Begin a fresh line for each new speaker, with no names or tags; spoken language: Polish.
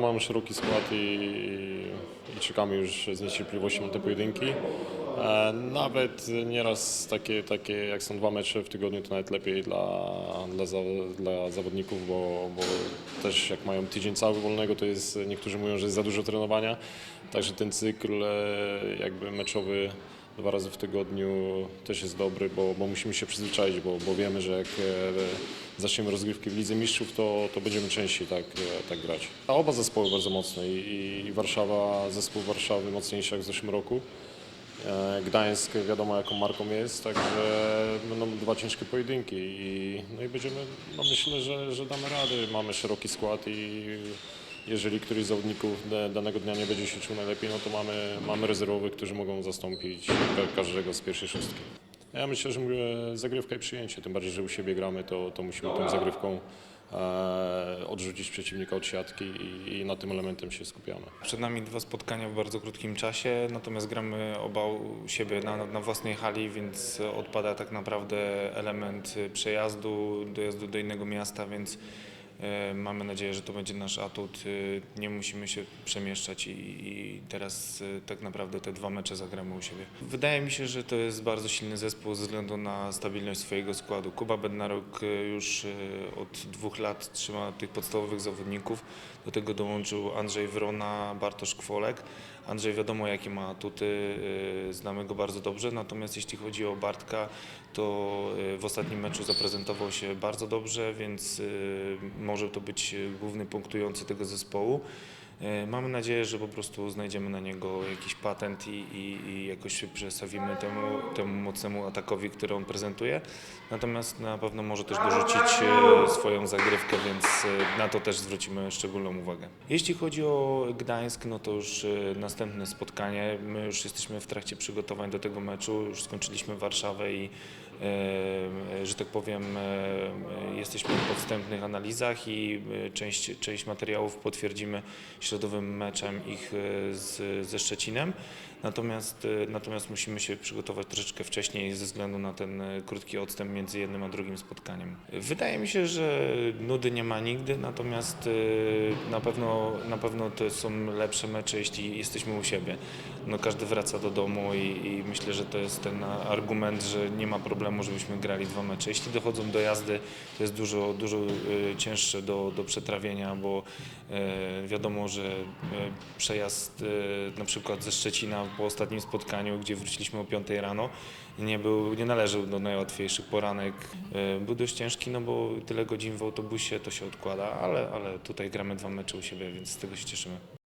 Mamy szeroki skład i, i czekamy już z niecierpliwością na te pojedynki. E, nawet nieraz takie, takie jak są dwa mecze w tygodniu, to nawet lepiej dla, dla, za, dla zawodników, bo, bo też jak mają tydzień cały wolnego, to jest, niektórzy mówią, że jest za dużo trenowania. Także ten cykl e, jakby meczowy dwa razy w tygodniu też jest dobry, bo, bo musimy się przyzwyczaić, bo, bo wiemy, że jak e, zaczniemy rozgrywki w Lidze Mistrzów, to, to będziemy częściej tak, e, tak grać. A oba zespoły bardzo mocne i, i Warszawa, zespół Warszawy mocniejszy jak w zeszłym roku. E, Gdańsk wiadomo jaką marką jest, także będą dwa ciężkie pojedynki i, no i będziemy, no myślę, że, że damy radę. Mamy szeroki skład i jeżeli któryś z zawodników da- danego dnia nie będzie się czuł najlepiej, no to mamy, mamy rezerwowych, którzy mogą zastąpić ka- każdego z pierwszej szóstki. Ja myślę, że zagrywka i przyjęcie, tym bardziej, że u siebie gramy, to, to musimy tą zagrywką e, odrzucić przeciwnika od siatki i, i na tym elementem się skupiamy.
Przed nami dwa spotkania w bardzo krótkim czasie, natomiast gramy oba u siebie na, na własnej hali, więc odpada tak naprawdę element przejazdu, dojazdu do innego miasta, więc mamy nadzieję, że to będzie nasz atut. E, Nie musimy się przemieszczać i, teraz e, tak naprawdę te dwa mecze zagramy u siebie. Wydaje mi się, że to jest bardzo silny zespół ze względu na stabilność swojego składu. Kuba Bednarok e, już e, od dwóch lat trzyma tych podstawowych zawodników. Do tego dołączył Andrzej Wrona, Bartosz Kwolek. Andrzej wiadomo jakie ma atuty, e, znamy go bardzo dobrze, natomiast jeśli chodzi o Bartka, to e, w ostatnim meczu zaprezentował się bardzo dobrze, więc e, może to być główny punktujący tego zespołu. E, Mamy nadzieję, że po prostu znajdziemy na niego jakiś patent i, i, i jakoś się przestawimy temu, temu mocnemu atakowi, który on prezentuje. Natomiast na pewno może też dorzucić e, swoją zagrywkę, więc e, na to też zwrócimy szczególną uwagę. Jeśli chodzi o Gdańsk, no to już następne spotkanie. My już jesteśmy w trakcie przygotowań do tego meczu, już skończyliśmy Warszawę i że tak powiem, jesteśmy po wstępnych analizach i część, część materiałów potwierdzimy środowym meczem ich e, z, ze Szczecinem. Natomiast, e, natomiast musimy się przygotować troszeczkę wcześniej ze względu na ten e, krótki odstęp między jednym a drugim spotkaniem. Wydaje mi się, że nudy nie ma nigdy, natomiast na pewno, na pewno to są lepsze mecze, jeśli jesteśmy u siebie. No, każdy wraca do domu i, i myślę, że to jest ten argument, że nie ma problemu, żebyśmy grali dwa mecze. Jeśli dochodzą do jazdy, to jest dużo, dużo cięższe do, do przetrawienia, bo wiadomo, że e, przejazd e, na przykład ze Szczecina po ostatnim spotkaniu, gdzie wróciliśmy o 5 rano, nie, był, nie należał do najłatwiejszych. Poranek e, był dość ciężki, no bo tyle godzin w autobusie to się odkłada, ale, ale tutaj gramy dwa mecze u siebie, więc z tego się cieszymy.